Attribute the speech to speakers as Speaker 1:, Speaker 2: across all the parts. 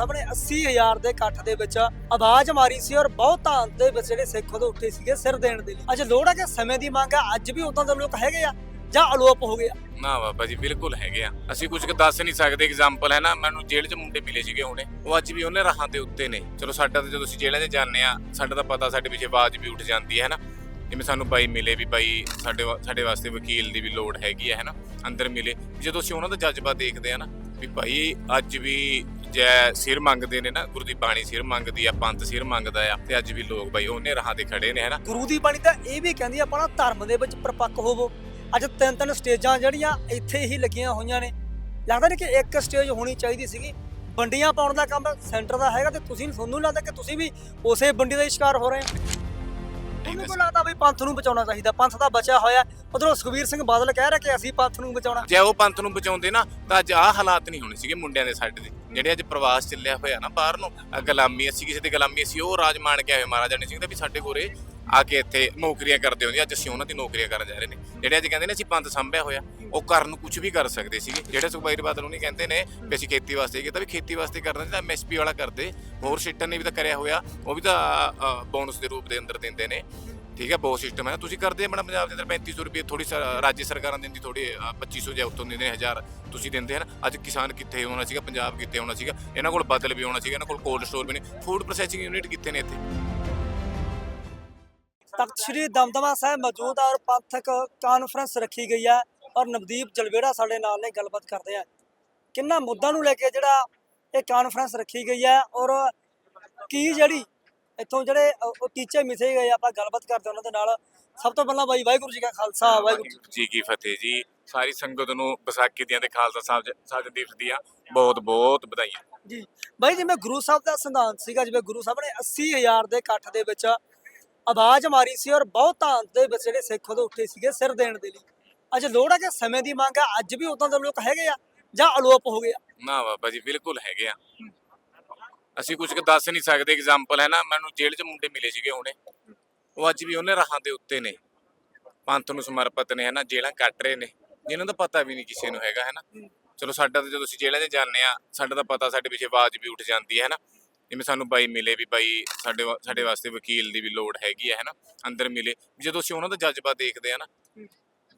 Speaker 1: ਸਾਹਿਬ 80000 ਦੇ ਇਕੱਠ ਦੇ ਵਿੱਚ ਆਵਾਜ਼ ਮਾਰੀ ਸੀ ਔਰ ਬਹੁਤ ਧਾਨ ਦੇ ਵਿੱਚ ਜਿਹੜੇ ਸਿੱਖ ਉਦੋਂ ਉੱਠੇ ਸੀਗੇ ਸਿਰ ਦੇਣ ਦੇ ਲਈ। ਅੱਜ ਲੋੜ ਹੈ ਕਿ ਸਮੇਂ ਦੀ ਮੰਗ ਹੈ ਅੱਜ ਵੀ ਉਦਾਂ ਦੇ ਲੋਕ ਹੈਗੇ ਆ ਜਾਂ ਅਲੋਪ ਹੋ ਗਏ
Speaker 2: ਨਾ ਬਾਬਾ ਜੀ, ਬਿਲਕੁਲ ਹੈਗੇ ਆ। ਅਸੀਂ ਕੁਝ ਕੁ ਦੱਸ ਨਹੀਂ ਸਕਦੇ ਐਗਜ਼ਾਮਪਲ ਹੈ ਨਾ, ਮੈਨੂੰ ਜੇਲ੍ਹ 'ਚ ਮੁੰਡੇ ਮਿਲੇ ਸੀਗੇ ਹੁਣੇ। ਉਹ ਅੱਜ ਵੀ ਉਹਨੇ ਰਾਹਾਂ ਦੇ ਉੱਤੇ ਨੇ। ਚਲੋ ਸਾਡਾ ਤਾਂ ਜਦੋਂ ਅਸੀਂ ਜੇਲ੍ਹਾਂ 'ਚ ਜਾਂਦੇ ਆ ਸਾਡਾ ਤਾਂ ਪਤਾ ਸਾਡੇ ਪਿੱਛੇ ਆਵਾਜ਼ ਵੀ ਉੱਠ ਜਾਂਦੀ ਹੈ ਨਾ? ਜਿਵੇਂ ਸਾਨੂੰ ਬਾਈ ਮਿਲੇ ਵੀ ਬਾਈ, ਸਾਡੇ ਵਾ- ਸਾਡੇ ਵਾਸਤੇ ਵਕੀਲ ਦੀ ਵੀ ਲੋੜ ਹੈਗੀ ਹੈ ਨਾ? ਅੰਦਰ ਮਿਲੇ। ਜਦੋਂ ਅਸੀਂ ਉਹਨਾਂ ਦਾ ਜਜ਼ਬਾ ਦੇਖਦੇ ਆ ਨਾ, ਵੀ ਭਾਈ ਅੱਜ ਵੀ ਜੈ ਸਿਰ ਮੰਗਦੇ ਨੇ ਨਾ, ਗੁਰੂ ਦੀ ਬਾਣੀ ਸਿਰ ਮੰਗਦੀ ਆ, ਪੰਥ ਸਿਰ ਮੰਗਦਾ ਆ, ਤੇ ਅੱਜ ਵੀ ਲੋਕ ਬਾਈ ਉਹਨੇ ਰਾਹਾਂ ਤੇ ਖੜੇ ਨੇ, ਹੈ
Speaker 1: ਗੁਰੂ ਦੀ ਬਾਣੀ ਤਾਂ ਇਹ ਵੀ ਕਹਿੰਦੀ ਆਪਣਾ ਧਰਮ ਦੇ ਵਿੱਚ ਪ੍ਰਪੱਕ ਹੋਵੋ। ਅੱਜ ਤਿੰਨ ਤਿੰਨ ਸਟੇਜਾਂ ਜਿਹੜੀਆਂ ਇੱਥੇ ਹੀ ਲੱਗੀਆਂ ਹੋਈਆਂ ਨੇ। ਲੱਗਦਾ ਨਹੀਂ ਕਿ ਇੱਕ ਸਟੇਜ ਹੋਣੀ ਚਾਹੀਦੀ ਸੀਗੀ। ਬੰਡੀਆਂ ਪਾਉਣ ਦਾ ਕੰਮ ਸੈਂਟਰ ਦਾ ਹੈਗਾ ਤੇ ਤੁਸੀਂ ਤੁਹਾਨੂੰ ਲੱਗਦਾ ਕਿ ਤੁਸੀਂ ਵੀ ਉਸੇ ਬੰਡੀ ਦਾ ਹੀ ਸ਼ਿਕਾਰ ਹੋ ਰਹੇ ਹੋ? ਤੁਹਾਨੂੰ ਕੋ ਲੱਗਦਾ ਵੀ ਪੰਥ ਨੂੰ ਬਚਾਉਣਾ ਚਾਹੀਦਾ। ਪੰਥ ਦਾ ਬਚਿਆ ਹੋਇਆ। ਉਧਰੋਂ ਸੁਖਵੀਰ ਸਿੰਘ ਬਾਦਲ ਕਹਿ ਰਿਹਾ ਕਿ ਅਸੀਂ ਪੰਥ ਨੂੰ ਬਚਾਉਣਾ।
Speaker 2: ਜੇ ਉਹ ਪੰਥ ਨੂੰ ਬਚਾਉਂਦੇ ਨਾ ਤਾਂ ਅੱਜ ਆਹ ਹਾਲਾਤ ਨਹੀਂ ਹੋਣੇ ਸੀਗੇ ਮੁੰਡਿਆਂ ਦੇ ਸਾਡੇ ਦੇ। ਜਿਹੜੇ ਅੱਜ ਪ੍ਰਵਾਸ ਚੱਲਿਆ ਹੋਇਆ ਨਾ ਬਾਹਰ ਨੂੰ ਆਹ ਗੁਲਾਮੀ ਅਸੀਂ ਕਿਸੇ ਦੀ ਗੁਲਾਮੀ ਅਸੀਂ ਉਹ ਰਾਜ ਮਾਣ ਕੇ ਆਏ ਮਹਾਰਾਜਾ ਨੇ ਸਿੰਘ ਦਾ ਵੀ ਸਾਡੇ ਕੋਰੇ ਆ ਕੇ ਇੱਥੇ ਨੌਕਰੀਆਂ ਕਰਦੇ ਹੁੰਦੇ ਅੱਜ ਅਸੀਂ ਉਹਨਾਂ ਦੀ ਨੌਕਰੀਆਂ ਕਰਨ ਜਾ ਰਹੇ ਨੇ। ਜਿਹੜੇ ਅੱਜ ਕਹਿੰਦੇ ਨੇ ਅਸੀਂ ਪੰਥ ਸੰਭਿਆ ਹੋਇਆ, ਉਹ ਕਰਨ ਨੂੰ ਕੁਝ ਵੀ ਕਰ ਸਕਦੇ ਸੀਗੇ। ਜਿਹੜੇ ਸੁਖਬੀਰ ਬਾਦਲ ਉਹਨੇ ਕਹਿੰਦੇ ਨੇ ਵੀ ਅਸੀਂ ਖੇਤੀ ਵਾਸਤੇ ਕੀਤਾ ਵੀ ਖੇਤੀ ਵਾਸਤੇ ਕਰਨਾ ਤਾਂ ਐਮਐਸਪੀ ਵਾਲਾ ਕਰਦੇ, ਹੋਰ ਸਿੱਟਾਂ ਨੇ ਵੀ ਤਾਂ ਕਰਿਆ ਹੋਇਆ, ਉਹ ਵੀ ਤਾਂ ਬੋਨਸ ਦੇ ਰੂਪ ਦੇ ਅੰਦਰ ਦਿੰਦੇ ਨੇ। ਠੀਕ ਹੈ ਬਹੁਤ ਸਿਸਟਮ ਹੈ ਤੁਸੀਂ ਕਰਦੇ ਆਪਣਾ ਪੰਜਾਬ ਦੇ ਅੰਦਰ 3500 ਰੁਪਏ ਥੋੜੀ ਰਾਜ ਸਰਕਾਰਾਂ ਦਿੰਦੀ ਥੋੜੀ 2500 ਜਾਂ ਉੱਤੋਂ ਦਿੰਦੇ ਨੇ 1000 ਤੁਸੀਂ ਦਿੰਦੇ ਹਨ ਅੱਜ ਕਿਸਾਨ ਕਿੱਥੇ ਹੋਣਾ ਸੀਗਾ, ਪੰਜਾਬ ਕਿੱਥੇ ਹੋਣਾ ਸੀਗਾ, ਇਹਨਾਂ ਕੋਲ ਬਦਲ ਵੀ ਹੋਣਾ ਸੀਗਾ, ਇਹਨਾਂ ਕੋਲ ਕੋਲਡ ਸਟੋਰ ਵੀ ਨਹੀਂ ਫੂਡ ਪ੍ਰੋਸੈਸਿੰਗ ਯੂਨਿਟ ਕਿੱਥੇ ਨੇ ਇੱਥੇ?
Speaker 1: ਤਖਤ ਸ੍ਰੀ ਦਮਦਮਾ ਸਾਹਿਬ ਮੌਜੂਦ ਆ ਔਰ ਪੰਥਕ ਕਾਨਫਰੰਸ ਰੱਖੀ ਗਈ ਹੈ ਔਰ ਨਵਦੀਪ ਜਲਵੇੜਾ ਸਾਡੇ ਨਾਲ ਨੇ ਗੱਲਬਾਤ ਕਰਦੇ ਆ। ਕਿੰਨਾ ਮੁੱਦਾ ਨੂੰ ਲੈ ਕੇ ਜਿਹੜਾ ਇਹ ਕਾਨਫਰੰਸ ਰੱਖੀ ਗਈ ਹੈ ਔਰ ਕੀ ਜਿਹੜੀ ਇੱਥੋਂ ਜਿਹੜੇ ਉਹ ਟੀਚੇ ਮਿਥੇ ਗਏ ਆ, ਆਪਾਂ ਗੱਲਬਾਤ ਕਰਦੇ ਉਹਨਾਂ ਦੇ ਨਾਲ। ਸਭ ਤੋਂ ਪਹਿਲਾਂ ਬਾਈ ਵਾਹਿਗੁਰੂ ਜੀ ਕਾ ਖਾਲਸਾ ਵਾਹਿਗੁਰੂ ਜੀ
Speaker 2: ਕੀ ਫਤਿਹ ਜੀ। ਸਾਰੀ ਸੰਗਤ ਨੂੰ ਵਿਸਾਖੀ ਦੀਆਂ ਤੇ ਖਾਲਸਾ ਸਾਹਿਬ ਸਾਹਿਬ ਦਿਵਸ ਦੀਆਂ ਬਹੁਤ ਬਹੁਤ ਵਧਾਈਆਂ।
Speaker 1: ਜੀ। ਬਾਈ ਜਿਵੇਂ ਗੁਰੂ ਸਾਹਿਬ ਦਾ ਸਿਧਾਂਤ ਸੀਗਾ ਜਿਵੇਂ ਗੁਰੂ ਸਾਹਿਬ ਨੇ 80000 ਦੇ ਇਕੱਠ ਦੇ ਵਿੱਚ ਆਵਾਜ਼ ਮਾਰੀ ਸੀ ਔਰ ਬਹੁਤ ਧਾਨ ਦੇ ਵਿੱਚ ਜਿਹੜੇ ਸਿੱਖ ਉਦੋਂ ਉੱਠੇ ਸੀਗੇ ਸਿਰ ਦੇਣ ਦੇ ਲਈ। ਅੱਜ ਲੋੜ ਹੈ ਕਿ ਸਮੇਂ ਦੀ ਮੰਗ ਹੈ ਅੱਜ ਵੀ ਉਦਾਂ ਦੇ ਲੋਕ ਹੈਗੇ ਆ ਜਾਂ ਅਲੋਪ ਹੋ ਗਏ ਆ?
Speaker 2: ਨਾ ਬਾਬਾ ਜੀ, ਬਿਲਕੁਲ ਹੈਗੇ ਆ। ਅਸੀਂ ਕੁਝ ਦੱਸ ਨਹੀਂ ਸਕਦੇ ਐਗਜ਼ਾਮਪਲ ਹੈ ਨਾ, ਮੈਨੂੰ ਜੇਲ੍ਹ 'ਚ ਮੁੰਡੇ ਮਿਲੇ ਸੀਗੇ ਹੁਣੇ। ਉਹ ਅੱਜ ਵੀ ਉਹਨੇ ਰਾਹਾਂ ਦੇ ਉੱਤੇ ਨੇ। ਪੰਥ ਨੂੰ ਸਮਰਪਿਤ ਨੇ ਹੈ ਨਾ ਜੇਲ੍ਹਾਂ ਕੱਟ ਰਹੇ ਨੇ। ਜਿਨ੍ਹਾਂ ਦਾ ਪਤਾ ਵੀ ਨਹੀਂ ਕਿਸੇ ਨੂੰ ਹੈਗਾ ਹੈ ਨਾ ਚਲੋ ਸਾਡਾ ਤਾਂ ਜਦੋਂ ਅਸੀਂ ਜੇਲ੍ਹਾਂ 'ਚ ਜਾਂਦੇ ਆ ਸਾਡਾ ਤਾਂ ਪਤਾ ਸਾਡੇ ਪਿੱਛੇ ਆਵਾਜ਼ ਵੀ ਉੱਠ ਜਾਂਦੀ ਹੈ ਨਾ ਜਿਵੇਂ ਸਾਨੂੰ ਬਾਈ ਮਿਲੇ ਵੀ ਬਾਈ ਸਾਡੇ ਵਾ- ਸਾਡੇ ਵਾਸਤੇ ਵਕੀਲ ਦੀ ਵੀ ਲੋੜ ਹੈਗੀ ਹੈ ਹੈ ਨਾ ਅੰਦਰ ਮਿਲੇ। ਜਦੋਂ ਅਸੀਂ ਉਹਨਾਂ ਦਾ ਜਜ਼ਬਾ ਦੇਖਦੇ ਆ ਨਾ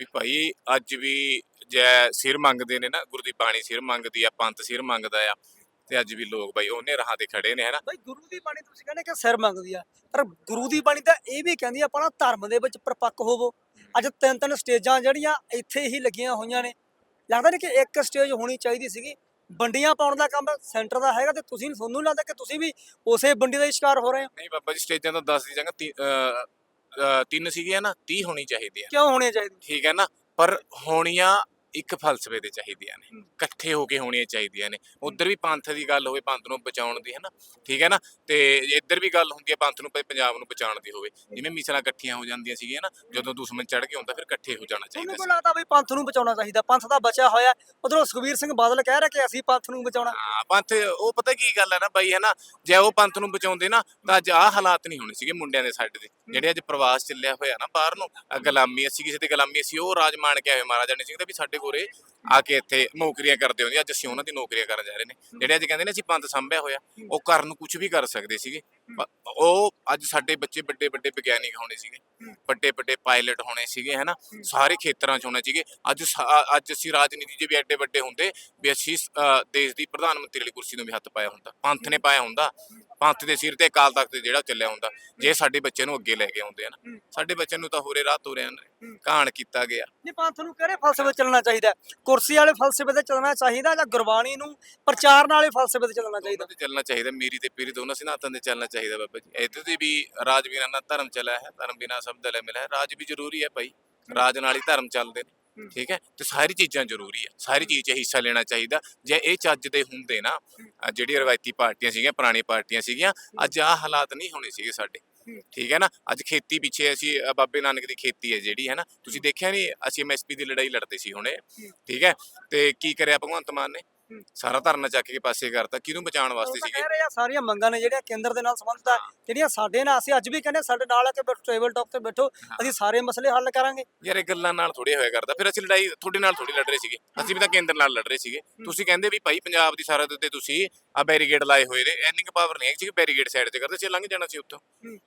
Speaker 2: ਵੀ ਭਾਈ ਅੱਜ ਵੀ ਜੈ ਸਿਰ ਮੰਗਦੇ ਨੇ ਨਾ ਗੁਰੂ ਦੀ ਬਾਣੀ ਸਿਰ ਮੰਗਦੀ ਆ ਪੰਥ ਸਿਰ ਮੰਗਦਾ ਆ ਤੇ ਅੱਜ ਵੀ ਲੋਕ ਬਾਈ ਉਹਨੇ ਰਾਹਾਂ ਤੇ ਖੜੇ ਨੇ ਹੈ ਨਾ
Speaker 1: ਬਾਈ ਗੁਰੂ ਦੀ ਬਾਣੀ ਤੁਸੀਂ ਕਹਿੰਦੇ ਕਿ ਸਿਰ ਮੰਗਦੀ ਆ ਪਰ ਗੁਰੂ ਦੀ ਬਾਣੀ ਤਾਂ ਇਹ ਵੀ ਕਹਿੰਦੀ ਆ ਆਪਣਾ ਧਰਮ ਦੇ ਵਿੱਚ ਪ੍ਰਪੱਕ ਹੋਵੋ। ਅੱਜ ਤਿੰਨ ਤਿੰਨ ਸਟੇਜਾਂ ਜਿਹੜੀਆਂ ਇੱਥੇ ਹੀ ਲੱਗੀਆਂ ਹੋਈਆਂ ਨੇ। ਲੱਗਦਾ ਨਹੀਂ ਕਿ ਇੱਕ ਸਟੇਜ ਹੋਣੀ ਚਾਹੀਦੀ ਸੀਗੀ ਬੰਡੀਆਂ ਪਾਉਣ ਦਾ ਕੰਮ ਸੈਂਟਰ ਦਾ ਹੈਗਾ ਤੇ ਤੁਸੀਂ ਤੁਹਾਨੂੰ ਲੱਗਦਾ ਕਿ ਤੁਸੀਂ ਵੀ ਉਸੇ ਬੰਡੀ ਦਾ ਹੀ ਸ਼ਿਕਾਰ ਹੋ ਰਹੇ ਹੋ?
Speaker 2: ਨਹੀਂ ਬਾਬਾ ਜੀ ਸਟੇਜਾਂ ਤਾਂ ਦੱਸ ਦੀ ਜਾਂਗਾ ਤੀ- ਅਹ, ਅਹ, ਤਿੰਨ ਸੀਗੀਆਂ ਨਾ 30 ਹੋਣੀ ਚਾਹੀਦੀ ਆ।
Speaker 1: ਕਿਉਂ ਹੋਣੇ ਚਾਹੀਦੇ
Speaker 2: ਠੀਕ ਹੈ ਨਾ? ਪਰ ਹੋਣੀਆਂ ਇੱਕ ਫਲਸਫੇ ਦੇ ਚਾਹੀਦੀਆਂ ਨੇ ਇਕੱਠੇ ਹੋ ਕੇ ਹੋਣੀਆਂ ਚਾਹੀਦੀਆਂ ਨੇ। ਉਧਰ ਵੀ ਪੰਥ ਦੀ ਗੱਲ ਹੋਵੇ ਪੰਥ ਨੂੰ ਬਚਾਉਣ ਦੀ ਹੈ ਨਾ ਠੀਕ ਹੈ ਨਾ? ਤੇ ਇੱਧਰ ਵੀ ਗੱਲ ਹੁੰਦੀ ਹੈ ਪੰਥ ਨੂੰ ਪੰਜਾਬ ਨੂੰ ਬਚਾਉਣ ਦੀ ਹੋਵੇ। ਜਿਵੇਂ ਮਿਸਲਾਂ ਇਕੱਠੀਆਂ ਹੋ ਜਾਂਦੀਆਂ ਸੀਗੀਆਂ ਨਾ ਜਦੋਂ ਦੁਸ਼ਮਣ ਚੜ ਕੇ ਹੁੰਦਾ ਫਿਰ ਇਕੱਠੇ ਹੋ ਜਾਣਾ ਚਾਹੀਦਾ
Speaker 1: ਕੋ ਲੱਗਦਾ ਵੀ ਪੰਥ ਨੂੰ ਬਚਾਉਣਾ ਚਾਹੀਦਾ ਪੰਥ ਦਾ ਬਚਿਆ ਹੋਇਆ ਉਧਰੋਂ ਸੁਖਵੀਰ ਸਿੰਘ ਬਾਦਲ ਕਹਿ ਰਿਹਾ ਕਿ ਅਸੀਂ ਪੰਥ ਨੂੰ ਬਚਾਉਣਾ।
Speaker 2: ਹਾਂ ਪੰਥ ਉਹ ਪਤਾ ਕੀ ਗੱਲ ਹੈ ਨਾ ਬਾਈ ਹੈ ਨਾ ਜੇ ਉਹ ਪੰਥ ਨੂੰ ਬਚਾਉਂਦੇ ਨਾ ਤਾਂ ਅੱਜ ਆਹ ਹਾਲਾਤ ਨਹੀਂ ਹੋਣੇ ਸੀਗੇ ਮੁੰਡਿਆਂ ਦੇ ਸਾਡੇ ਦੇ ਜਿਹੜੇ ਅੱਜ ਪ੍ਰਵਾਸ ਚੱਲਿਆ ਹੋਇਆ ਨਾ ਬਾਹਰ ਨੂੰ। ਗੁਲਾਮੀ ਅਸੀਂ ਕਿਸੇ ਦੀ ਗੁਲਾਮੀ ਅਸੀਂ ਉਹ ਰਾਜ ਮਾਣ ਕੇ ਆਏ ਮਹਾਰਾਜਾ ਨੇ ਸਿੰਘ ਦਾ ਵੀ ਸਾਡੇ ਕੋਰੇ ਆ ਕੇ ਇੱਥੇ ਨੌਕਰੀਆਂ ਕਰਦੇ ਹੁੰਦੇ ਅੱਜ ਅਸੀਂ ਉਹਨਾਂ ਦੀ ਨੌਕਰੀਆਂ ਕਰਨ ਜਾ ਰਹੇ ਨੇ। ਜਿਹੜੇ ਅੱਜ ਕਹਿੰਦੇ ਨੇ ਅਸੀਂ ਪੰਥ ਸੰਭਿਆ ਹੋਇਆ ਉਹ ਕਰਨ ਨੂੰ ਕੁਝ ਵੀ ਕਰ ਸਕਦੇ ਸੀਗੇ। ਉਹ ਅੱਜ ਸਾਡੇ ਬੱਚੇ ਵੱਡੇ ਵੱਡੇ ਵਿਗਿਆਨਿਕ ਹੋਣੇ ਸੀਗੇ। ਵੱਡੇ ਵੱਡੇ ਪਾਇਲਟ ਹੋਣੇ ਸੀਗੇ ਹੈਨਾ। ਸਾਰੇ ਖੇਤਰਾਂ 'ਚ ਹੋਣੇ ਸੀਗੇ। ਅੱਜ ਅੱਜ ਅਸੀਂ ਰਾਜਨੀਤੀ 'ਚ ਵੀ ਐਡੇ ਵੱਡੇ ਹੁੰਦੇ ਵੀ ਅਸੀਂ ਅ, ਦੇਸ਼ ਦੀ ਪ੍ਰਧਾਨ ਮੰਤਰੀ ਵਾਲੀ ਕੁਰਸੀ ਨੂੰ ਵੀ ਹੱਥ ਪਾਇਆ ਹੁੰਦਾ। ਪੰਥ ਨੇ ਪਾਇਆ ਹੁੰਦਾ। ਪੰਥ ਦੇ ਸਿਰ ਤੇ ਅਕਾਲ ਤਖਤ ਜਿਹੜਾ ਚੱਲਿਆ ਹੁੰਦਾ ਜੇ ਸਾਡੇ ਬੱਚੇ ਨੂੰ ਅੱਗੇ ਲੈ ਕੇ ਆਉਂਦੇ ਹਨ ਸਾਡੇ ਬੱਚਿਆਂ ਨੂੰ ਤਾਂ ਹੋਰੇ ਰਾਹ ਤੋਰਿਆ ਨੇ ਕਾਣ ਕੀਤਾ ਗਿਆ।
Speaker 1: ਨਹੀਂ ਪੰਥ ਨੂੰ ਕਿਹੜੇ ਫਲਸਫੇ ਚੱਲਣਾ ਚਾਹੀਦਾ? ਕੁਰਸੀ ਵਾਲੇ ਫਲਸਫੇ ਤੇ ਚੱਲਣਾ ਚਾਹੀਦਾ ਜਾਂ ਗੁਰਬਾਣੀ ਨੂੰ ਪ੍ਰਚਾਰਨ ਵਾਲੇ ਫਲਸਫੇ ਤੇ ਚੱਲਣਾ ਚਾਹੀਦਾ?
Speaker 2: ਤੇ ਚੱਲਣਾ ਚਾਹੀਦਾ ਮੇਰੀ ਤੇ ਪੀਰੀ ਦੋਨਾਂ ਸਿਧਾਂਤਾਂ ਤੇ ਚੱਲਣਾ ਚਾਹੀਦਾ ਬਾਬਾ ਜੀ। ਇੱਥੇ ਤੇ ਵੀ ਰਾਜ ਬਿਨਾਂ ਨਾ ਧਰਮ ਚੱਲਿਆ ਹੈ ਧਰਮ ਬਿਨਾਂ ਸਬਦ ਲੈ ਮਿਲਿਆ ਹੈ। ਰਾਜ ਵੀ ਜ਼ਰੂਰੀ ਹੈ ਭਾਈ ਰਾਜ ਨਾਲ ਹੀ ਧਰਮ ਚੱਲਦੇ ਨੇ। ਠੀਕ ਹੈ? ਤੇ ਸਾਰੀ ਚੀਜ਼ਾਂ ਜ਼ਰੂਰੀ ਆ। ਸਾਰੀ ਚੀਜ਼ 'ਚ ਹਿੱਸਾ ਲੈਣਾ ਚਾਹੀਦਾ। ਜੇ ਇਹ ਚੱਜ ਦੇ ਹੁੰਦੇ ਨਾ ਆਹ ਜਿਹੜੀ ਰਵਾਇਤੀ ਪਾਰਟੀਆਂ ਸੀਗੀਆਂ ਪੁਰਾਣੀ ਪਾਰਟੀਆਂ ਸੀਗੀਆਂ ਅੱਜ ਆਹ ਹਾਲਾਤ ਨਹੀਂ ਹੋਣੇ ਸੀਗੇ ਸਾਡੇ। ਠੀਕ ਹੈ ਨਾ? ਅੱਜ ਖੇਤੀ ਪਿੱਛੇ ਅਸੀਂ ਅ, ਬਾਬੇ ਨਾਨਕ ਦੀ ਖੇਤੀ ਹੈ ਜਿਹੜੀ ਹੈ ਨਾ? ਤੁਸੀਂ ਦੇਖਿਆ ਨਹੀਂ ਅਸੀਂ ਐਮਐਸਪੀ ਦੀ ਲੜਾਈ ਲੜਦੇ ਸੀ ਹੁਣੇ। ਠੀਕ ਹੈ? ਤੇ ਕੀ ਕਰਿਆ ਭਗਵੰਤ ਮਾਨ ਨੇ? ਸਾਰਾ ਧਰਨਾ ਚੱਕ ਕੇ ਪਾਸੇ ਕਰਤਾ ਕਿਹਨੂੰ ਬਚਾਉਣ ਵਾਸਤੇ ਸੀਗੇ?
Speaker 1: ਕਹਿ ਰਹੇ ਆ ਸਾਰੀਆਂ ਮੰਗਾਂ ਨੇ ਜਿਹੜੀਆਂ ਕੇਂਦਰ ਦੇ ਨਾਲ ਸੰਬੰਧਿਤ ਆ ਜਿਹੜੀਆਂ ਸਾਡੇ ਨਾਲ ਅਸੀਂ ਅੱਜ ਵੀ ਕਹਿੰਦੇ ਸਾਡੇ ਨਾਲ ਆ ਕੇ ਟੇਬਲ ਟਾਪ ਤੇ ਬੈਠੋ ਅਸੀਂ ਸਾਰੇ ਮਸਲੇ ਹੱਲ ਕਰਾਂਗੇ।
Speaker 2: ਯਾਰ ਇਹ ਗੱਲਾਂ ਨਾਲ ਥੋੜੀ ਹੋਇਆ ਕਰਦਾ ਫਿਰ ਅਸੀਂ ਲੜਾਈ ਤੁਹਾਡੇ ਨਾਲ ਥੋੜੀ ਲੜ ਰਹੇ ਸੀਗੇ ਅਸੀਂ ਵੀ ਤਾਂ ਕੇਂਦਰ ਨਾਲ ਲੜ ਰਹੇ ਸੀਗੇ। ਤੁਸੀਂ ਕਹਿੰਦੇ ਵੀ ਭਾਈ ਪੰਜਾਬ ਦੀ ਸਰਹੱਦ ਤੇ ਤੁਸੀਂ ਆ ਬੈਰੀਗੇਡ ਲਾਏ ਹੋਏ ਨੇ ਕੁ ਪਾਵਰ ਨਹੀਂ ਕਿ ਬੈਰੀਗੇਡ ਸਾਈਡ ਤੇ ਕਰਦੇ ਸੀ ਲੰਘ ਜਾਣਾ ਸੀ ਉੱਥੋਂ।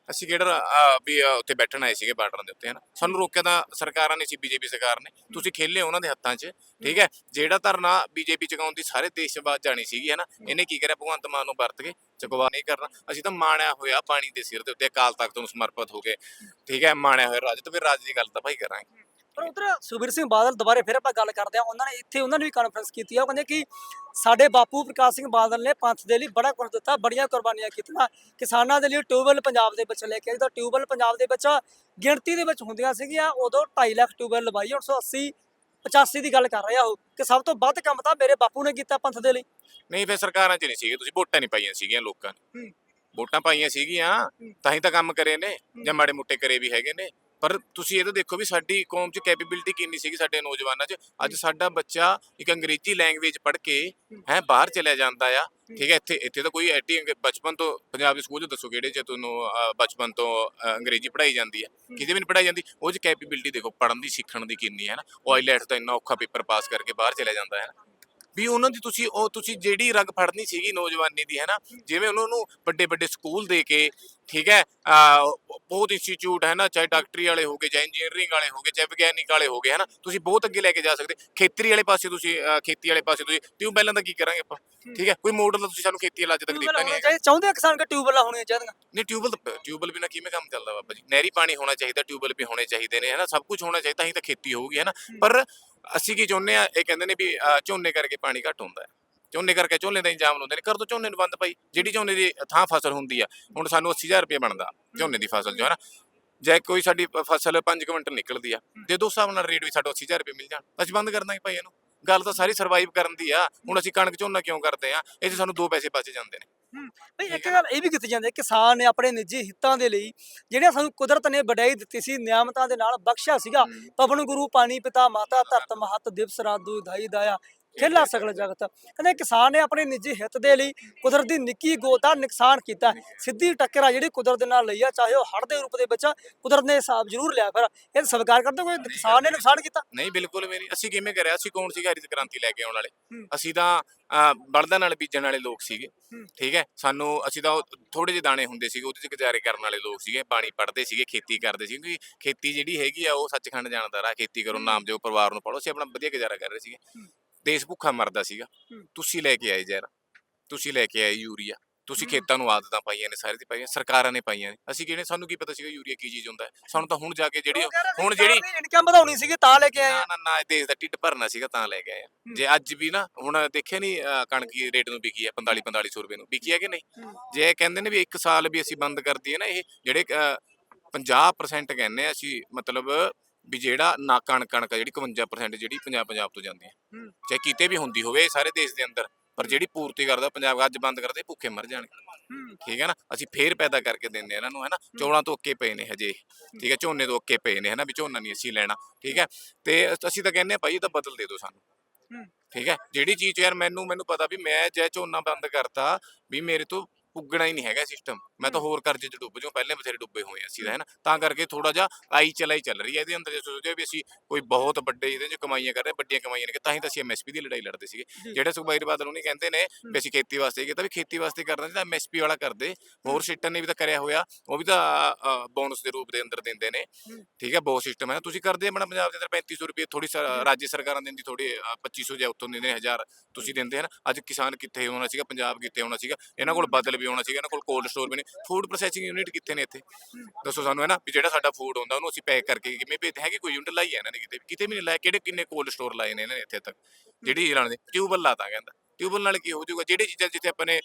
Speaker 2: ਅਸੀਂ ਕਿਹੜਾ ਵੀ ਉੱਥੇ ਬੈਠਣ ਆਏ ਸੀਗੇ ਬਾਰਡਰਾਂ ਦੇ ਉੱਤੇ ਹਨਾ। ਸਾਨੂੰ ਰੋਕਿਆ ਤਾਂ ਸਰਕਾਰਾਂ ਨੇ ਸੀ ਬੀਜੇਪੀ ਸਰਕਾਰ ਨੇ। ਤੁਸੀਂ ਖੇਲੇ ਉਹਨਾਂ ਦੇ ਹੱਥਾਂ 'ਚ ਠੀਕ ਹੈ। ਜਿਹੜਾ ਧਰਨਾ ਬੀਜੇਪੀ ਚਕਾਉਣ ਦੀ ਸਾਰੇ ਦੇਸ਼ ਬਾਅਦ ਜਾਣੀ ਸੀਗੀ ਹਨਾ? ਇਹਨੇ ਕੀ ਕਰਿਆ? ਭਗਵੰਤ ਮਾਨ ਨੂੰ ਵਰਤ ਕੇ ਚਕਵਾ ਨਹੀਂ ਕਰਨਾ। ਅਸੀਂ ਤਾਂ ਮਾਣਿਆ ਹੋਇਆ ਪਾਣੀ ਦੇ ਸਿਰ ਦੇ ਉੱਤੇ ਅਕਾਲ ਤਖਤ ਨੂੰ ਸਮਰਪਿਤ ਹੋ ਗਏ ਠੀਕ ਹੈ? ਮਾਣਿਆ ਹੋਇਆ ਰਾਜ। ਤੇ ਫਿਰ ਰਾਜ ਦੀ ਗੱਲ ਤਾਂ ਭਾਈ ਕਰਾਂਗੇ।
Speaker 1: ਪਰ ਉਧਰ ਸੁਖਬੀਰ ਸਿੰਘ ਬਾਦਲ ਦੁਬਾਰੇ ਫਿਰ ਆਪਾਂ ਗੱਲ ਕਰਦੇ ਆ ਉਹਨਾਂ ਨੇ ਇੱਥੇ ਉਹਨਾਂ ਨੇ ਵੀ ਕਾਨਫਰੰਸ ਕੀਤੀ ਆ। ਉਹ ਕਹਿੰਦੇ ਕਿ ਸਾਡੇ ਬਾਪੂ ਪ੍ਰਕਾਸ਼ ਸਿੰਘ ਬਾਦਲ ਨੇ ਪੰਥ ਦੇ ਲਈ ਬੜਾ ਕੁਝ ਦਿੱਤਾ ਬੜੀਆਂ ਕੁਰਬਾਨੀਆਂ ਕੀਤੀਆਂ। ਕਿਸਾਨਾਂ ਦੇ ਲਈ ਟਿਊਬਵੈੱਲ ਪੰਜਾਬ ਦੇ ਵਿੱਚ ਲੈ ਕੇ ਆਏ। ਤਾਂ ਟਿਊਬਵੈੱਲ ਪੰਜਾਬ ਦੇ ਵਿੱਚ ਗਿਣਤੀ ਦੇ ਵਿੱਚ ਹੁੰਦੀਆਂ ਸੀਗੀਆਂ ਉਦੋਂ 2.5 ਲੱਖ ਟਿਊਬਵੈੱਲ ਲਵਾਈ। ਹੁਣ 180 85 ਦੀ ਗੱਲ ਕਰ ਰਿਹਾ ਉਹ ਕਿ ਸਭ ਤੋਂ ਵੱਧ ਕੰਮ ਤਾਂ ਮੇਰੇ ਬਾਪੂ ਨੇ ਕੀਤਾ ਪੰਥ ਦੇ ਲਈ।
Speaker 2: ਨਹੀਂ ਫਿਰ ਸਰਕਾਰਾਂ 'ਚ ਨਹੀਂ ਸੀਗੇ ਤੁਸੀਂ ਵੋਟਾਂ ਨਹੀਂ ਪਾਈਆਂ ਸੀਗੀਆਂ ਲੋਕਾਂ ਨੇ। ਵੋਟਾਂ ਪਾਈਆਂ ਸੀਗੀਆਂ ਤਾਂ ਹੀ ਤਾਂ ਕੰਮ ਕਰੇ ਨੇ ਜਾਂ ਮਾੜੇ ਮੁੱਟੇ ਕਰੇ ਵੀ ਹੈਗੇ ਨੇ। ਪਰ ਤੁਸੀਂ ਇਹ ਤਾਂ ਦੇਖੋ ਵੀ ਸਾਡੀ ਕੌਮ 'ਚ ਕੈਪੇਬਿਲਿਟੀ ਕਿੰਨੀ ਸੀਗੀ ਸਾਡੇ ਨੌਜਵਾਨਾਂ 'ਚ। ਅੱਜ ਸਾਡਾ ਬੱਚਾ ਇੱਕ ਅੰਗਰੇਜ਼ੀ ਲੈਂਗੁਏਜ ਪੜ੍ਹ ਕੇ ਹੈ ਬਾਹਰ ਚਲਿਆ ਜਾਂਦਾ ਆ। ਠੀਕ ਹੈ ਇੱਥੇ ਇੱਥੇ ਤਾਂ ਕੋਈ ਐਟੀ ਬਚਪਨ ਤੋਂ ਪੰਜਾਬੀ ਸਕੂਲ 'ਚ ਦੱਸੋ ਕਿਹੜੇ 'ਚ ਤੁਹਾਨੂੰ ਬਚਪਨ ਤੋਂ ਅੰਗਰੇਜ਼ੀ ਪੜ੍ਹਾਈ ਜਾਂਦੀ ਹੈ। ਕਿਤੇ ਵੀ ਨਹੀਂ ਪੜ੍ਹਾਈ ਜਾਂਦੀ? ਉਹ 'ਚ ਕੈਪੇਬਿਲਿਟੀ ਦੇਖੋ ਪੜ੍ਹਨ ਦੀ ਸਿੱਖਣ ਦੀ ਕਿੰਨੀ ਹੈ ਨਾ। ਉਹ ਆਈਲੈਟਸ ਦਾ ਇੰਨਾ ਔਖਾ ਪੇਪਰ ਪਾਸ ਕਰਕੇ ਬਾਹਰ ਚਲਿਆ ਜਾਂਦਾ ਹੈ ਨਾ ਵੀ ਉਹਨਾਂ ਦੀ ਤੁਸੀਂ ਉਹ ਤੁਸੀਂ ਜਿਹੜੀ ਰਗ ਫੜਨੀ ਸੀਗੀ ਨੌਜਵਾਨੀ ਦੀ ਹੈ ਨਾ। ਜਿਵੇਂ ਉਹਨਾਂ ਨੂੰ ਵੱਡੇ ਵੱਡੇ ਸਕੂਲ ਦੇ ਕੇ ਠੀਕ ਹੈ ਬਹੁਤ ਇੰਸਟੀਚਿਊਟ ਹੈ ਨਾ ਚਾਹੇ ਡਾਕਟਰੀ ਵਾਲੇ ਹੋਗੇ ਚਾਹੇ ਇੰਜੀਨੀਅਰਿੰਗ ਵਾਲੇ ਹੋਗੇ ਚਾਹੇ ਵਿਗਿਆਨਿਕ ਵਾਲੇ ਹੋਗੇ ਹੈ ਨਾ? ਤੁਸੀਂ ਬਹੁਤ ਅੱਗੇ ਲੈ ਕੇ ਜਾ ਸਕਦੇ। ਖੇਤਰੀ ਵਾਲੇ ਪਾਸੇ ਤੁਸੀਂ ਖੇਤੀ ਵਾਲੇ ਪਾਸੇ ਤੁਸੀਂ ਟਿਊਬਵੈਲਾਂ ਦਾ ਕੀ ਕਰਾਂਗੇ ਆਪਾਂ? ਠੀਕ ਹੈ ਕੋਈ ਮਾਡਲ ਤਾਂ ਤੁਸੀਂ ਸਾਨੂੰ ਖੇਤੀ ਵਾਲਾ ਅੱਜ ਤੱਕ ਦਿੱਤਾ ਨਹੀਂ ਹੈਗਾ
Speaker 1: ਚਾਹੀਦੇ ਕਿਸਾਨ ਕਿ ਟਿਊਬਵੈੱਲਾਂ ਹੋਣੀਆਂ ਚਾਹੀਦੀਆਂ?
Speaker 2: ਨਹੀਂ ਟਿਊਬਵੈਲ ਟਿਊਬਵੈਲ ਬਿਨਾ ਕਿਵੇਂ ਕੰਮ ਚੱਲਦਾ ਬਾਬਾ ਜੀ? ਨਹਿਰੀ ਪਾਣੀ ਹੋਣਾ ਚਾਹੀਦਾ ਟਿਊਬਵੈਲ ਵੀ ਹੋਣੇ ਚਾਹੀਦੇ ਨੇ ਹੈ ਨਾ? ਸਭ ਕੁਝ ਹੋਣਾ ਚਾਹੀਦਾ ਤਾਂ ਹੀ ਤਾਂ ਖੇਤੀ ਹੋਊਗੀ ਹੈ ਨਾ? ਪਰ ਅਸੀਂ ਕੀ ਚਾਹੁੰਦੇ ਆ ਇਹ ਕਹਿੰਦੇ ਨੇ ਵੀ ਝੋਨੇ ਕਰਕੇ ਪਾਣੀ ਘੱਟ ਹੁੰਦਾ ਹੈ। ਝੋਨੇ ਕਰਕੇ ਝੋਨੇ ਦਾ ਇੰਜਾਮ ਲਾਉਂਦੇ ਨੇ ਕਰ ਦੋ ਝੋਨੇ ਨੂੰ ਬੰਦ ਭਾਈ ਜਿਹੜੀ ਝੋਨੇ ਦੀ ਥਾਂ ਫਸਲ ਹੁੰਦੀ ਆ ਹੁਣ ਸਾਨੂੰ 80000 ਰੁਪਏ ਬਣਦਾ ਝੋਨੇ ਦੀ ਫਸਲ ਜੋ ਹੈ ਨਾ ਜੇ ਕੋਈ ਸਾਡੀ ਫਸਲ 5 ਕੁਇੰਟਲ ਨਿਕਲਦੀ ਆ ਜੇ ਦੋ ਹਿਸਾਬ ਨਾਲ ਰੇਟ ਵੀ ਸਾਡਾ 80000 ਰੁਪਏ ਮਿਲ ਜਾਣ ਅਸੀਂ ਬੰਦ ਕਰ ਦਾਂਗੇ ਭਾਈ ਇਹਨੂੰ। ਗੱਲ ਤਾਂ ਸਾਰੀ ਸਰਵਾਈਵ ਕਰਨ ਦੀ ਆ ਹੁਣ ਅਸੀਂ ਕਣਕ ਝੋਨਾ ਕਿਉਂ ਕਰਦੇ ਆ ਇਹ 'ਚ ਸਾਨੂੰ ਦੋ ਪੈਸੇ ਬਚ ਜਾਂਦੇ ਨੇ।
Speaker 1: ਬਈ ਇੱਕ ਗੱਲ ਇਹ ਵੀ ਕੀਤੀ ਜਾਂਦੀ ਹੈ ਕਿਸਾਨ ਨੇ ਆਪਣੇ ਨਿੱਜੀ ਹਿੱਤਾਂ ਦੇ ਲਈ ਜਿਹੜੀਆਂ ਸਾਨੂੰ ਕੁਦਰਤ ਨੇ ਵਡਿਆਈ ਦਿੱਤੀ ਸੀ ਨਿਆਮਤਾਂ ਦੇ ਨਾਲ ਬਖਸ਼ਿਆ ਸੀਗਾ। ਪਵਨ ਗੁਰੂ ਪਾਣੀ ਪਿਤਾ ਮਾਤਾ ਧਰਤ ਮਹਤ ਦਿਵਸ ਰਾਦੂ ਧਾਈ ਦਾਇਆ। ਖੇਲਾ ਸਗਲ ਜਗਤ। ਕਹਿੰਦੇ ਕਿਸਾਨ ਨੇ ਆਪਣੇ ਨਿੱਜੀ ਹਿੱਤ ਦੇ ਲਈ ਕੁਦਰਤ ਦੀ ਨਿੱਕੀ ਗੋਤ ਦਾ ਨੁਕਸਾਨ ਕੀਤਾ। ਸਿੱਧੀ ਟੱਕਰ ਆ ਜਿਹੜੀ ਕੁਦਰਤ ਦੇ ਨਾਲ ਲਈ ਆ ਚਾਹੇ ਉਹ ਹੜ੍ਹ ਦੇ ਰੂਪ ਦੇ ਵਿੱਚ ਕੁਦਰਤ ਨੇ ਹਿਸਾਬ ਜ਼ਰੂਰ ਲਿਆ ਫਿਰ ਇਹ ਸਵੀਕਾਰ ਕਰਦੇ ਕੋਈ ਕਿਸਾਨ ਨੇ ਨੁਕਸਾਨ ਕੀਤਾ?
Speaker 2: ਨਹੀਂ ਬਿਲਕੁਲ ਵੀ ਨਹੀਂ। ਅਸੀਂ ਕਿਵੇਂ ਕਰਿਆ? ਅਸੀਂ ਕੌਣ ਸੀਗਾ ਹਰਿਤ ਕ੍ਰਾਂਤੀ ਲੈ ਕੇ ਆਉਣ ਵਾਲੇ। ਅਸੀਂ ਤਾਂ ਬਲਦਾਂ ਨਾਲ ਬੀਜਣ ਵਾਲੇ ਲੋਕ ਸੀਗੇ। ਠੀਕ ਹੈ? ਸਾਨੂੰ ਅਸੀਂ ਤਾਂ ਥੋੜੇ ਜਿਹੇ ਦਾਣੇ ਹੁੰਦੇ ਸੀਗੇ ਉਹਦੇ ਚ ਗੁਜ਼ਾਰੇ ਕਰਨ ਵਾਲੇ ਲੋਕ ਸੀਗੇ। ਪਾਣੀ ਪੜਦੇ ਸੀਗੇ ਖੇਤੀ ਕਰਦੇ ਸੀ ਕਿਉਂਕਿ ਖੇਤੀ ਜਿਹੜੀ ਹੈਗੀ ਆ ਉਹ ਸੱਚਖੰਡ ਜਾਣਦਾ ਰਾ ਖੇਤੀ ਕਰੋ ਨਾਮ ਜੋ ਪਰਿਵਾਰ ਨੂੰ ਪਾਲੋ। ਅਸੀਂ ਆਪਣਾ ਵਧੀਆ ਗੁਜ਼ਾਰਾ ਕਰ ਰਹੇ ਸੀਗੇ। ਦੇਸ਼ ਭੁੱਖਾ ਮਰਦਾ ਸੀਗਾ। ਤੁਸੀਂ ਲੈ ਕੇ ਆਏ ਜ਼ਹਿਰ ਤੁਸੀਂ ਲੈ ਕੇ ਆਏ ਯੂਰੀਆ ਤੁਸੀਂ। ਖੇਤਾਂ ਨੂੰ ਆਦਤਾਂ ਪਾਈਆਂ ਨੇ ਸਾਰੇ ਦੀ ਪਾਈਆਂ ਸਰਕਾਰਾਂ ਨੇ ਪਾਈਆਂ ਨੇ ਅਸੀਂ ਕਿਹਨੇ ਸਾਨੂੰ ਕੀ ਪਤਾ ਸੀਗਾ ਯੂਰੀਆ ਕੀ ਚੀਜ਼ ਹੁੰਦਾ ਸਾਨੂੰ ਤਾਂ ਹੁਣ ਜਾ ਕੇ ਜਿਹੜੀ ਹੁਣ ਜਿਹੜੀ
Speaker 1: ਇਨਕਮ ਵਧਾਉਣੀ ਸੀਗੀ ਤਾਂ ਲੈ ਕੇ ਆਏ
Speaker 2: ਨਾ ਨਾ ਨਾ ਦੇਸ਼ ਦਾ ਢਿੱਡ ਭਰਨਾ ਸੀਗਾ ਤਾਂ ਲੈ ਕੇ ਆਏ। ਜੇ ਅੱਜ ਵੀ ਨਾ ਹੁਣ ਦੇਖਿਆ ਨਹੀਂ ਕਣਕ ਦੀ ਰੇਟ ਨੂੰ ਵਿਕੀ ਹੈ 45 4500 ਰੁਪਏ ਨੂੰ ਵਿਕੀ ਹੈ ਕਿ ਨਹੀਂ। ਜੇ ਇਹ ਕਹਿੰਦੇ ਨੇ ਵੀ ਇੱਕ ਸਾਲ ਵੀ ਅਸੀਂ ਬੰਦ ਕਰ ਦਈਏ ਨਾ ਇਹ ਜਿਹੜੇ ਅਹ, 50% ਕਹਿੰਦੇ ਆ ਅਸੀਂ ਮਤਲਬ ਵੀ ਜਿਹੜਾ ਨਾ ਕਣਕ ਕਣਕ ਆ ਜਿਹੜੀ 51% ਜਿਹੜੀ ਪੰਜਾਬ ਪੰਜਾਬ ਤੋਂ ਜਾਂਦੀ ਹੈ
Speaker 1: ਹੂੰ।
Speaker 2: ਚਾਹੇ ਕਿਤੇ ਵੀ ਹੁੰਦੀ ਹੋਵੇ ਸਾਰੇ ਦੇਸ਼ ਦੇ ਅੰਦਰ ਪਰ ਜਿਹੜੀ ਪੂਰਤੀ ਕਰਦਾ ਪੰਜਾਬ ਅੱਜ ਬੰਦ ਕਰਦੇ ਭੁੱਖੇ ਮਰ ਜਾਣਗੇ
Speaker 1: ਹੂੰ।
Speaker 2: ਠੀਕ ਹੈ ਨਾ? ਅਸੀਂ ਫੇਰ ਪੈਦਾ ਕਰਕੇ ਦਿੰਦੇ ਆ ਇਹਨਾਂ ਨੂੰ ਹੈ। ਨਾ ਚੌਲਾਂ ਤੋਂ ਅੱਕੇ ਪਏ ਨੇ ਹਜੇ। ਠੀਕ ਹੈ ਝੋਨੇ ਤੋਂ ਅੱਕੇ ਪਏ ਨੇ ਹੈ ਨਾ ਵੀ ਝੋਨਾ ਨਹੀਂ ਅਸੀਂ ਲੈਣਾ। ਠੀਕ ਹੈ ਤੇ ਅਸੀਂ ਤਾਂ ਕਹਿੰਦੇ ਆ ਭਾਈ ਇਹ ਤਾਂ ਬਦਲ ਦੇ ਦਿਓ ਸਾਨੂੰ।
Speaker 1: ਹੂੰ।
Speaker 2: ਠੀਕ ਹੈ ਜਿਹੜੀ ਚੀਜ਼ ਯਾਰ ਮੈਨੂੰ ਮੈਨੂੰ ਪਤਾ ਵੀ ਮੈਂ ਜੇ ਝੋਨਾ ਬੰਦ ਕਰਤਾ ਵੀ ਮੇਰੇ ਤੋਂ ਪੁੱਗਣਾ ਹੀ ਨਹੀਂ ਹੈਗਾ ਸਿਸਟਮ ਮੈਂ ਤਾਂ ਹੋਰ ਕਰਜ਼ੇ 'ਚ ਡੁੱਬ ਜਾਉ ਪਹਿਲੇ ਬਥੇਰੇ ਡੁੱਬੇ ਹੋਏ ਆ ਅਸੀਂ ਤਾਂ ਹੈ। ਨਾ ਤਾਂ ਕਰਕੇ ਥੋੜਾ ਜਿਹਾ ਆਈ ਚਲਾਈ ਚੱਲ ਰਹੀ ਹੈ ਇਹਦੇ ਅੰਦਰ। ਜੇ ਸੋਚਿਆ ਵੀ ਅਸੀਂ ਕੋਈ ਬਹੁਤ ਵੱਡੇ ਇਹਦੇ 'ਚ ਕਮਾਈਆਂ ਕਰ ਰਹੇ ਵੱਡੀਆਂ ਕਮਾਈਆਂ ਨੇ ਤਾਂ ਹੀ ਤਾਂ ਅਸੀਂ ਐਮਐਸਪੀ ਦੀ ਲੜਾਈ ਲੜਦੇ ਸੀਗੇ। ਜਿਹੜੇ ਸੁਖਬੀਰ ਬਾਦਲ ਉਹਨੇ ਕਹਿੰਦੇ ਨੇ ਵੀ ਅਸੀਂ ਖੇਤੀ ਵਾਸਤੇ ਕੀਤਾ ਵੀ ਖੇਤੀ ਵਾਸਤੇ ਕਰਨਾ ਤਾਂ ਐਮਐਸਪੀ ਵਾਲਾ ਕਰਦੇ। ਹੋਰ ਸਿਸਟਮ ਨੇ ਵੀ ਤਾਂ ਕਰਿਆ ਹੋਇਆ ਉਹ ਵੀ ਤਾਂ ਬੋਨਸ ਦੇ ਰੂਪ ਦੇ ਅੰਦਰ ਦਿੰਦੇ ਨੇ। ਠੀਕ ਹੈ ਬਹੁਤ ਸਿਸਟਮ ਹੈ। ਤੁਸੀਂ ਕਰਦੇ ਆਪਣਾ ਪੰਜਾਬ ਦੇ ਅੰਦਰ 3500 ਰੁਪਏ ਥੋੜੀ ਰਾਜ ਸਰਕਾਰਾਂ ਦਿੰਦੀ ਥੋੜੀ 2500 ਜਾਂ ਉੱਤੋਂ ਦਿੰਦੇ ਨੇ 1000 ਤੁਸੀਂ ਦਿੰਦੇ ਹਨ ਅੱਜ ਕਿਸਾਨ ਕਿੱਥੇ ਹੋਣਾ ਸੀਗਾ ਪੰਜਾਬ ਕਿੱਥੇ ਹੋਣਾ ਸੀਗਾ ਇਹਨਾਂ ਕੋਲ ਬਦਲ ਵੀ ਹੋਣਾ ਸੀਗਾ, ਇਹਨਾਂ ਕੋਲ ਕੋਲਡ ਸਟੋਰ ਵੀ ਨਹੀਂ ਫੂਡ ਪ੍ਰੋਸੈਸਿੰਗ ਯੂਨਿਟ ਕਿੱਥੇ ਨੇ ਇੱਥੇ? ਦੱਸੋ ਸਾਨੂੰ, ਹੈ ਨਾ, ਵੀ ਜਿਹੜਾ ਸਾਡਾ ਫੂਡ ਹੁੰਦਾ ਉਹਨੂੰ ਅਸੀਂ ਪੈਕ ਕਰਕੇ ਕਿਵੇਂ ਭੇਜਦੇ ਹੈਗੇ ਕੋਈ ਯੂਨਿਟ ਲਾਈ ਹੈ ਇਹਨਾਂ ਨੇ ਕਿਤੇ ਵੀ। ਕਿਤੇ ਵੀ ਨਹੀਂ ਲਾਇਆ, ਕਿਹੜੇ, ਕਿੰਨੇ ਕੋਲਡ ਸਟੋਰ ਲਾਏ ਨੇ ਇਹਨਾਂ ਨੇ ਇੱਥੇ ਤੱਕ? ਜਿਹੜੀ ਚੀਜ਼ ਨੇ ਦੇ ਟਿਊਬਲ ਲਾਤਾ ਕਹਿੰਦਾ। ਟਿਊਬਲ ਨਾਲ ਕੀ ਹੋ ਜਾਊਗਾ, ਜਿਹੜੀ ਚੀਜ਼ਾਂ ਜਿੱਥੇ ਆਪਾਂ ਨੇ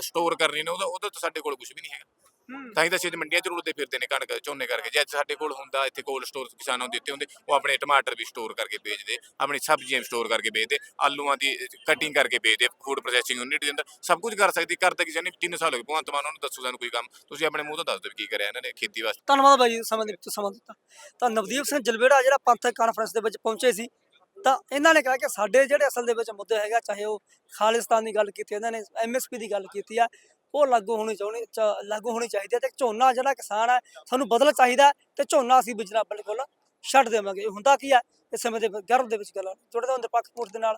Speaker 2: ਸਟੋਰ ਕਰਨੀ ਨੇ, ਉਹਦਾ ਉਹਦਾ ਤਾਂ ਸਾਡੇ ਕੋਲ ਕੁਝ ਵੀ ਨਹੀਂ ਹੈਗਾ। ਤਾਂ ਹੀ ਤਾਂ ਅੱਜ ਮੰਡੀਆਂ ਚ ਰੁਲਦੇ ਫਿਰਦੇ ਨੇ ਕਣਕ ਝੋਨੇ ਕਰਕੇ। ਜੇ ਅੱਜ ਸਾਡੇ ਕੋਲ ਹੁੰਦਾ ਇੱਥੇ ਕੋਲਡ ਸਟੋਰ ਕਿਸਾਨਾਂ ਨੂੰ ਦਿੱਤੇ ਹੁੰਦੇ ਉਹ ਆਪਣੇ ਟਮਾਟਰ ਵੀ ਸਟੋਰ ਕਰਕੇ ਵੇਚਦੇ ਆਪਣੀ ਸਬਜ਼ੀਆਂ ਵੀ ਸਟੋਰ ਕਰਕੇ ਵੇਚਦੇ ਆਲੂਆਂ ਦੀ ਕਟਿੰਗ ਕਰਕੇ ਵੇਚਦੇ ਫੂਡ ਪ੍ਰੋਸੈਸਿੰਗ ਯੂਨਿਟ ਦੇ ਅੰਦਰ ਸਭ ਕੁਝ ਕਰ ਸਕਦੀ ਕਰਦਾ ਕਿਸੇ ਨੇ 3 ਸਾਲ ਹੋ ਗਏ ਭਗਵੰਤ ਮਾਨ ਨੂੰ ਦੱਸੋ ਸਾਨੂੰ ਕੋਈ ਕੰਮ ਤੁਸੀਂ ਆਪਣੇ ਮੂੰਹ ਤੋਂ ਦੱਸ ਦਿਓ ਕੀ ਕਰਿਆ ਇਹਨਾਂ ਨੇ ਖੇਤੀ ਵਾਸਤੇ।
Speaker 1: ਧੰਨਵਾਦ ਬਾਈ ਜੀ ਸਮਾਂ ਦੇ ਵਿੱਚ ਸਮਾਂ ਦਿੱਤਾ। ਤਾਂ ਨਵਦੀਪ ਸਿੰਘ ਜਲਵੇੜਾ ਜਿਹੜਾ ਪੰਥਕ ਕਾਨਫਰੰਸ ਦੇ ਵਿੱਚ ਪਹੁੰਚੇ ਸੀ ਤਾਂ ਇਹਨਾਂ ਨੇ ਕਿਹਾ ਕਿ ਸਾਡੇ ਜਿਹੜੇ ਅਸਲ ਦੇ ਵਿੱਚ ਮੁੱਦੇ ਹੈਗਾ ਚਾਹੇ ਉਹ ਖਾਲਿਸਤਾਨ ਦੀ ਗੱਲ ਕੀਤੀ ਇਹਨਾਂ ਨੇ ਐਮਐਸਪੀ ਦੀ ਗੱਲ ਕੀਤੀ ਆ ਉਹ ਲਾਗੂ ਹੋਣੀ ਚਾਹੁੰਦੀ, ਚਾ- ਲਾਗੂ ਹੋਣੀ ਚਾਹੀਦੀ ਹੈ ਤੇ ਝੋਨਾ ਜਿਹੜਾ ਕਿਸਾਨ ਹੈ, ਸਾਨੂੰ ਬਦਲ ਚਾਹੀਦਾ ਹੈ ਤੇ ਝੋਨਾ ਅਸੀਂ ਬੀਜਣਾ ਬਿਲਕੁਲ ਛੱਡ ਦੇਵਾਂਗੇ। ਇਹ ਹੁੰਦਾ ਕੀ ਹੈ? ਇਸ ਸਮੇਂ ਦੇ ਗਰਭ ਦੇ ਵਿੱਚ ਗੱਲ ਜੁੜੇ ਦਾ ਹੁੰਦੇ ਪੱਖ ਦੇ ਨਾਲ